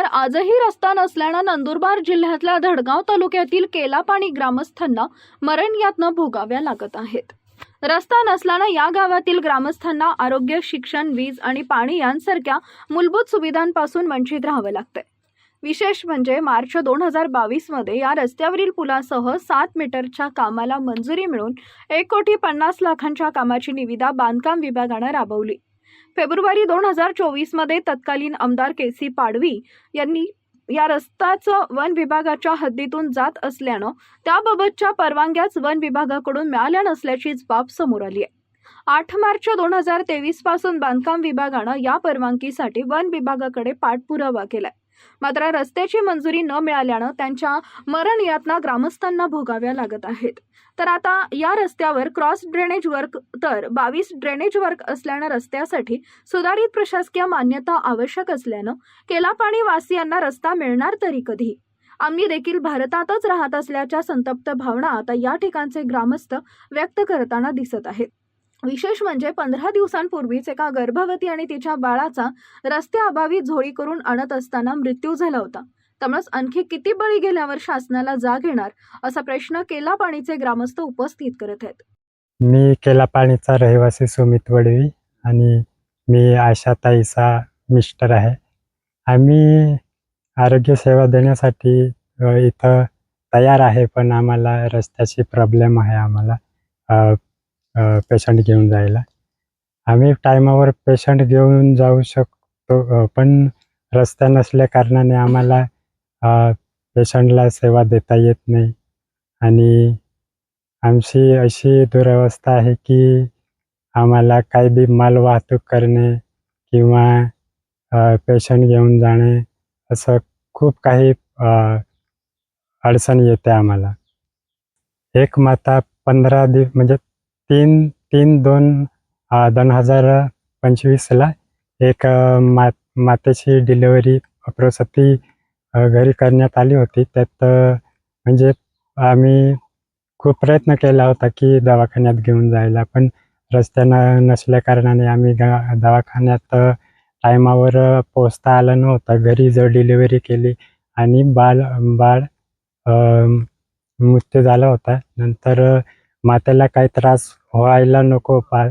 तर आजही रस्ता नसल्यानं नंदुरबार जिल्ह्यातल्या धडगाव तालुक्यातील केलापाणी ग्रामस्थांना मरण यातना भोगाव्या लागत आहेत. रस्ता नसल्यानं या गावातील ग्रामस्थांना आरोग्य शिक्षण वीज आणि पाणी यांसारख्या मूलभूत सुविधांपासून वंचित राहावं लागतंय. विशेष म्हणजे मार्च दोन हजार बावीसमध्ये या रस्त्यावरील पुलासह सात मीटरच्या कामाला मंजुरी मिळून एक कोटी पन्नास लाखांच्या कामाची निविदा बांधकाम विभागानं राबवली. फेब्रुवारी दोन हजार चोवीसमध्ये तत्कालीन आमदार के सी पाडवी यांनी या रस्त्याचं वन विभागाच्या हद्दीतून जात असल्यानं त्याबाबतच्या परवानग्याच वन विभागाकडून मिळाल्या नसल्याचीच बाब समोर आली आहे. आठ मार्च दोन हजार तेवीसपासून बांधकाम विभागानं या परवानगीसाठी वन विभागाकडे पाठपुरावा केलाय. मात्र रस्त्याची मंजुरी न मिळाल्यानं त्यांच्या मरण यातना ग्रामस्थांना भोगाव्या लागत आहेत. तर आता या रस्त्यावर क्रॉस ड्रेनेज वर्क तर बावीस ड्रेनेज वर्क असल्यानं रस्त्यासाठी सुधारित प्रशासकीय मान्यता आवश्यक असल्यानं केलापाणी वासियांना रस्ता मिळणार तरी कधी? आम्ही देखील भारतातच राहत असल्याच्या संतप्त भावना आता या ठिकाणचे ग्रामस्थ व्यक्त करताना दिसत आहेत. विशेष म्हणजे पंधरा दिवसांपूर्वीच एका गर्भवती आणि तिच्या बाळाचा रस्त्याअभावी झोळी करून आणत असताना मृत्यू झाला होता. त्यामुळेच आणखी किती बळी गेल्यावर शासनाला जाग येणार असा प्रश्न केला पाणीचे ग्रामस्थ उपस्थित करत आहेत. मी केला पाणीचा रहिवासी सुमित वडवी आणि मी आशाताईचा मिस्टर आहे. आम्ही आरोग्य सेवा देण्यासाठी इथं तयार आहे पण आम्हाला रस्त्याची प्रॉब्लेम आहे आम्हाला. पेशंट घेऊन जायला. आम्ही टायमावर पेशंट घेऊन जाऊ शकतो पण रस्ता नसल्या कारणाने आम्हाला पेशंटला सेवा देता येत नाही. आणि आमची अशी दुरवस्था आहे की आम्हाला काही बी माल वाहतूक करणे किंवा पेशंट घेऊन जाणे असं खूप काही अडचण येते आम्हाला. एक माता पंधरा दिव म्हणजे तीन तीन दोन दोन हजार पंचवीसला एक मा मातेची डिलिव्हरी प्रसूती घरी करण्यात आली होती. त्यात म्हणजे आम्ही खूप प्रयत्न केला होता की दवाखान्यात घेऊन जायला पण रस्त्यानं नसल्या कारणाने आम्ही दवाखान्यात टायमावर पोचता आलं नव्हतं. घरी जर डिलिव्हरी केली आणि बाळ बाळ मृत्यू झाला होता नंतर मातेला काही त्रास व्हायला नको पा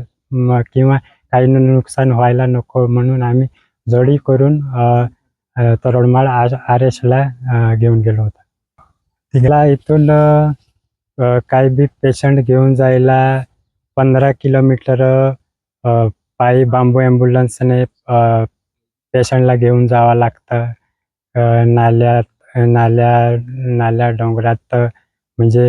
किंवा काही नुकसान व्हायला नको म्हणून आम्ही जोडी करून अ, तरोडमाळ आर आर एसला घेऊन गेलो होतो. तिला इथून काही बी पेशंट घेऊन जायला पंधरा किलोमीटर पायी बांबू ॲम्ब्युलन्सने पेशंटला घेऊन जावं लागतं. नाल्यात नाल्या नाल्या डोंगरात म्हणजे